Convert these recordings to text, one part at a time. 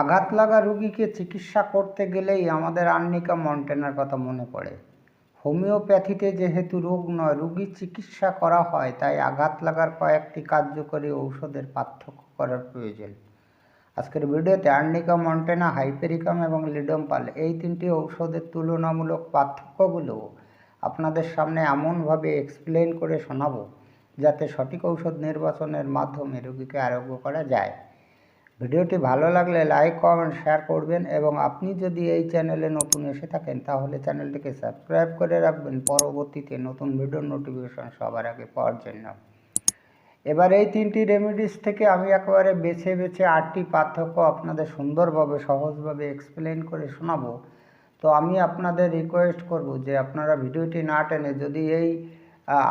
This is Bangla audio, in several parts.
আঘাত লাগা রুগীকে চিকিৎসা করতে গেলেই আমাদের আর্নিকা মন্টেনার কথা মনে পড়ে। হোমিওপ্যাথিতে যেহেতু রোগ নয় রুগীর চিকিৎসা করা হয়, তাই আঘাত লাগার কয়েকটি কার্যকরী ঔষধের পার্থক্য করার প্রয়োজন। আজকের ভিডিওতে আর্নিকা মন্টেনা, হাইপেরিকাম এবং লিডম্পাল এই তিনটি ঔষধের তুলনামূলক পার্থক্যগুলো আপনাদের সামনে এমনভাবে এক্সপ্লেন করে শোনাবো, যাতে সঠিক ঔষধ নির্বাচনের মাধ্যমে রোগীকে আরোগ্য করা যায়। ভিডিওটি ভালো লাগলে লাইক কমেন্ট শেয়ার করবেন এবং আপনি যদি এই চ্যানেলে নতুন এসে থাকেন তাহলে চ্যানেলটিকে সাবস্ক্রাইব করে রাখবেন পরবর্তীতে নতুন ভিডিওর নোটিফিকেশন সবার আগে পাওয়ার জন্য। এবার এই তিনটি রেমেডিস থেকে আমি একেবারে বেছে বেছে আটটি পার্থক্য আপনাদের সুন্দরভাবে, সহজভাবে এক্সপ্লেন করে শোনাবো। তো আমি আপনাদের রিকোয়েস্ট করব যে আপনারা ভিডিওটি না টেনে যদি এই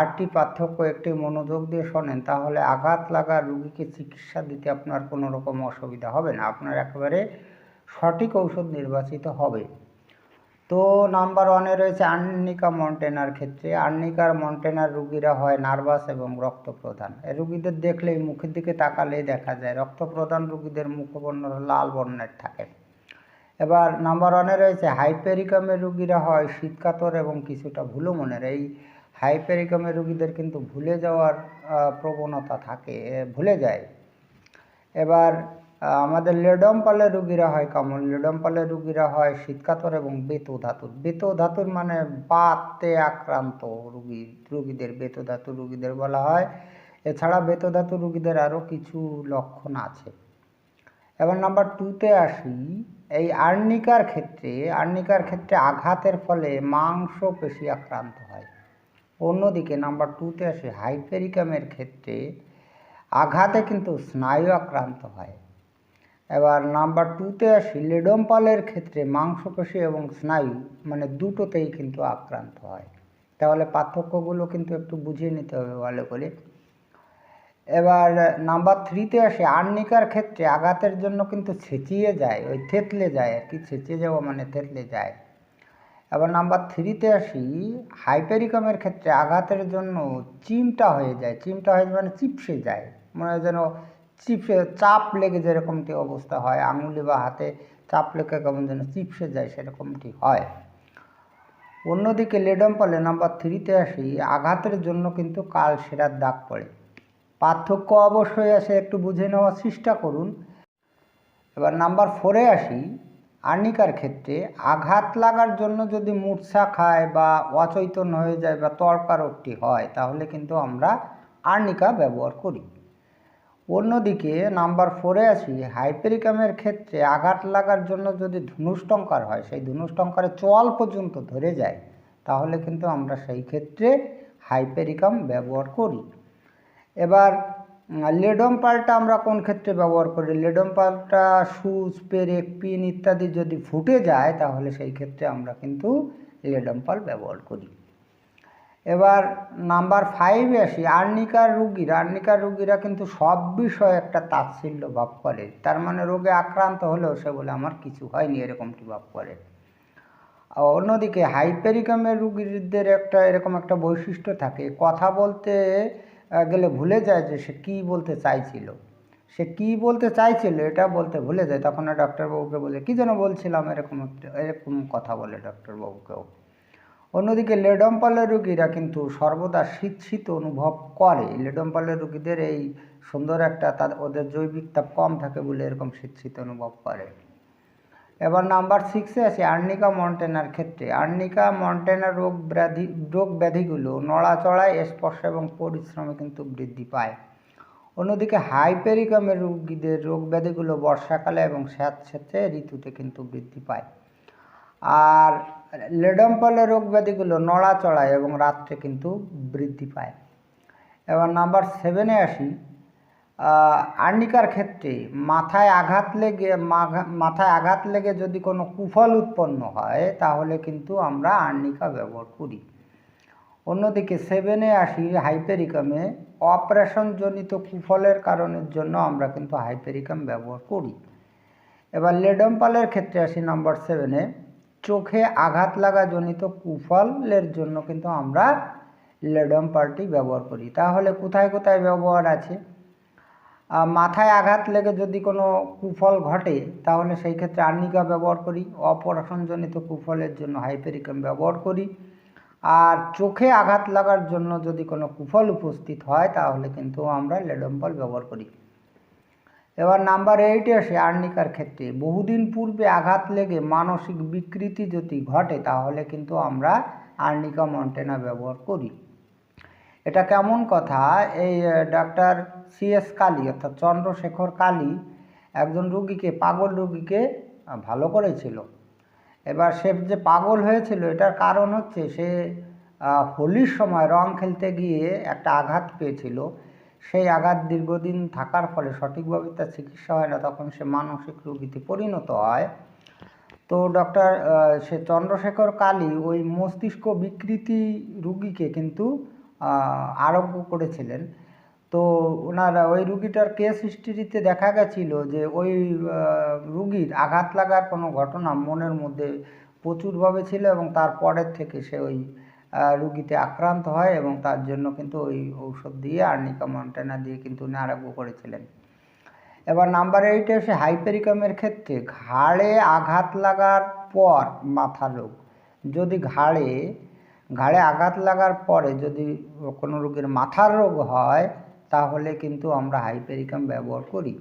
আটটি পার্থক্য একটি মনোযোগ দিয়ে শোনেন, তাহলে আঘাত লাগা রুগীকে চিকিৎসা দিতে আপনার কোনো রকম অসুবিধা হবে না। আপনার একেবারে সঠিক ঔষধ নির্বাচিত হবে। তো নাম্বার ওয়ানে রয়েছে আর্নিকা মন্টেনার ক্ষেত্রে। আর্নিকার মন্টেনার রুগীরা হয় নার্ভাস এবং রক্ত প্রদান রুগীদের দেখলেই মুখের দিকে তাকালেই দেখা যায় রক্ত প্রদান রুগীদের মুখবর্ণ লাল বর্ণের থাকে। এবার নাম্বার ওয়ানে রয়েছে, হাইপেরিকামের রুগীরা হয় শীতকাতর এবং কিছুটা ভুলো মনের। এই হাইপেরিকামের রুগীদের কিন্তু ভুলে যাওয়ার প্রবণতা থাকে ভুলে যায়। এবার আমাদের লেডম্পালের রুগীরা হয় কেমন লেডম্পালের রুগীরা হয় শীতকাতর এবং বেতো ধাতুর। বেতো ধাতুর মানে বাতে আক্রান্ত রুগী, রুগীদের, বেতো ধাতুর রুগীদের বলা হয়। এছাড়া বেতো ধাতুর রুগীদের আরও কিছু লক্ষণ আছে। এবার নাম্বার টুতে আসি। এই আর্নিকার ক্ষেত্রে আর্নিকার ক্ষেত্রে আঘাতের ফলে মাংস পেশি আক্রান্ত হয়। অন্যদিকে নাম্বার টুতে আসি হাইপেরিকামের ক্ষেত্রে আঘাতে কিন্তু স্নায়ু আক্রান্ত হয়। এবার নাম্বার টুতে আসি লেডম্পালের ক্ষেত্রে মাংসপেশি এবং স্নায়ু মানে দুটোতেই কিন্তু আক্রান্ত হয়। তাহলে পার্থক্যগুলো কিন্তু একটু বুঝিয়ে নিতে হবে ভালো করে। এবার নাম্বার থ্রিতে আসে আর্নিকার ক্ষেত্রে আঘাতের জন্য কিন্তু ছেঁচিয়ে যায়, ওই থেতলে যায় আর কি, ছেঁচিয়ে যাওয়া মানে থেতলে যায়। এবার নাম্বার থ্রিতে আসি হাইপেরিকামের ক্ষেত্রে আঘাতের জন্য চিমটা হয়ে যায়। চিমটা হয়ে মানে চিপসে যায়। মনে হয় যেন চিপসে চাপ লেগে যেরকমটি অবস্থা হয়, আঙুলে বা হাতে চাপ লেগে কেমন যেন চিপসে যায় সেরকমটি হয়। অন্যদিকে লেডম্পলে নাম্বার থ্রিতে আসি, আঘাতের জন্য কিন্তু কাল সেরার দাগ পড়ে। পার্থক্য অবশ্যই আছে, একটু বুঝে নেওয়ার চেষ্টা করুন। এবার নাম্বার ফোরে আসি আর্নিকার ক্ষেত্রে আঘাত লাগার জন্য যদি মূর্ছা খায় বা অচৈতন্য হয়ে যায় বা তর্কারোগটি হয়, তাহলে কিন্তু আমরা আর্নিকা ব্যবহার করি। অন্যদিকে নাম্বার ফোরে আসি হাইপেরিকামের ক্ষেত্রে আঘাত লাগার জন্য যদি ধনুষ্টঙ্কার হয়, সেই ধনুষ্টঙ্কারে চোয়াল পর্যন্ত ধরে যায়, তাহলে কিন্তু আমরা সেই ক্ষেত্রে হাইপেরিকাম ব্যবহার করি। এবার লেডম পালটা আমরা কোন ক্ষেত্রে ব্যবহার করি? লেডম পালটা সুচ, পেরেক, পিন ইত্যাদি যদি ফুটে যায়, তাহলে সেই ক্ষেত্রে আমরা কিন্তু লেডম পাল ব্যবহার করি। এবার নাম্বার ফাইভে আসি, আর্নিকার রুগীরা। আর্নিকার রুগীরা কিন্তু সব বিষয়ে একটা তাচ্ছিল্য ভাব করে। তার মানে রোগে আক্রান্ত হলেও সে বলে, আমার কিছু হয়নি, এরকমটি ভাব করে। অন্যদিকে হাইপেরিকামের রুগীদের একটা এরকম একটা বৈশিষ্ট্য থাকে। কথা বলতে গেলে ভুলে যায় যে সে কী বলতে চাইছিল। সে কী বলতে চাইছিল এটা বলতে ভুলে যায়। তখন ডাক্তারবাবুকে বলে, কী যেন বলছিলাম এরকম এরকম কথা বলে ডাক্তারবাবুকেও। অন্যদিকে লেডম্পালের রুগীরা কিন্তু সর্বদা শীত শীত অনুভব করে। লেডম্পালের রুগীদের এই সুন্দর একটা তাদের ওদের জৈবিক তাপ কম থাকে বলে এরকম শীত শীত অনুভব করে। এবার নাম্বার সিক্সে আছে আর্নিকা মন্টেনার ক্ষেত্রে। আর্নিকা মন্টেনার রোগ ব্যাধি, রোগ ব্যাধিগুলো নড়াচড়ায় স্পর্শ এবং পরিশ্রমে কিন্তু বৃদ্ধি পায়। অন্যদিকে হাইপেরিকামের রোগীদের রোগ ব্যাধিগুলো বর্ষাকালে এবং স্যাঁতস্যাঁতে ঋতুতে কিন্তু বৃদ্ধি পায়। আর লেডম্পলে রোগ ব্যাধিগুলো নড়াচড়ায় এবং রাত্রে কিন্তু বৃদ্ধি পায়। এবার নাম্বার সেভেনে আসি। আর্নিকার ক্ষেত্রে মাথায় আঘাত লেগে মাথায় আঘাত লেগে যদি কোনো কুফল উৎপন্ন হয়, তাহলে কিন্তু আমরা আর্নিকা ব্যবহার করি। অন্যদিকে সেভেনে আসি হাইপেরিকামে অপারেশনজনিত কুফলের কারণের জন্য আমরা কিন্তু হাইপেরিকাম ব্যবহার করি। এবার লেডম্পালের ক্ষেত্রে আসি নাম্বার সেভেনে চোখে আঘাত লাগা জনিত কুফলের জন্য কিন্তু আমরা লেডম্পালটি ব্যবহার করি। তাহলে কোথায় কোথায় ব্যবহার আছে? মাথায় আঘাত লেগে যদি কোনো কুফল ঘটে, তাহলে সেই ক্ষেত্রে আর্নিকা ব্যবহার করি অপারেশনজনিত কুফলের জন্য হাইপেরিকাম ব্যবহার করি। আর চোখে আঘাত লাগার জন্য যদি কোনো কুফল উপস্থিত হয়, তাহলে কিন্তু আমরা লেডম্পল ব্যবহার করি। এবার নাম্বার এইটে আসে আর্নিকার ক্ষেত্রে। বহুদিন পূর্বে আঘাত লেগে মানসিক বিকৃতি যদি ঘটে, তাহলে কিন্তু আমরা আর্নিকা মন্টেনা ব্যবহার করি। এটা কেমন কথা? এই ডাক্তার সি এস কালী, অর্থাৎ চন্দ্রশেখর কালী একজন রুগীকে, পাগল রুগীকে ভালো করেছিল। এবার সে যে পাগল হয়েছিল, এটার কারণ হচ্ছে সে হোলির সময় রং খেলতে গিয়ে একটা আঘাত পেয়েছিল। সেই আঘাত দীর্ঘদিন থাকার ফলে সঠিকভাবে তার চিকিৎসা হয় না, তখন সে মানসিক রোগীতে পরিণত হয়। তো ডক্টর সে চন্দ্রশেখর কালী ওই মস্তিষ্ক বিকৃতি রুগীকে কিন্তু আরোগ্য করেছিলেন। তো ওনার ওই রুগীটার কেস হিস্ট্রিতে দেখা গেছিল যে ওই রুগীর আঘাত লাগার কোনো ঘটনা মনের মধ্যে প্রচুরভাবে ছিল এবং তারপরের থেকে সে ওই রুগীতে আক্রান্ত হয় এবং তার জন্য কিন্তু ওই ঔষধ দিয়ে আর্নিকা মন্টেনা দিয়ে কিন্তু উনি আরোগ্য করেছিলেন। এবার নাম্বার এইটে এসে হাইপেরিকামের ক্ষেত্রে ঘাড়ে আঘাত লাগার পর মাথা রোগ। যদি ঘাড়ে ঘাড়ে আঘাত লাগার পরে যদি কোনো রোগীর মাথার রোগ হয়, তাহলে কিন্তু আমরা হাইপেরিকাম ব্যবহার করি।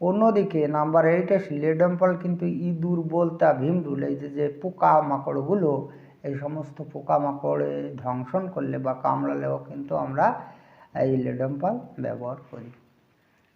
অন্যদিকে নাম্বার এইটে লেডম্পল কিন্তু ইঁদুর, বলতা, ভীমরুল, এই যে পোকা মাকড়গুলো এই সমস্ত পোকা মাকড়ে ধ্বংসন করলে বা কামড়ালেও কিন্তু আমরা এই লেডম্পল ব্যবহার করি।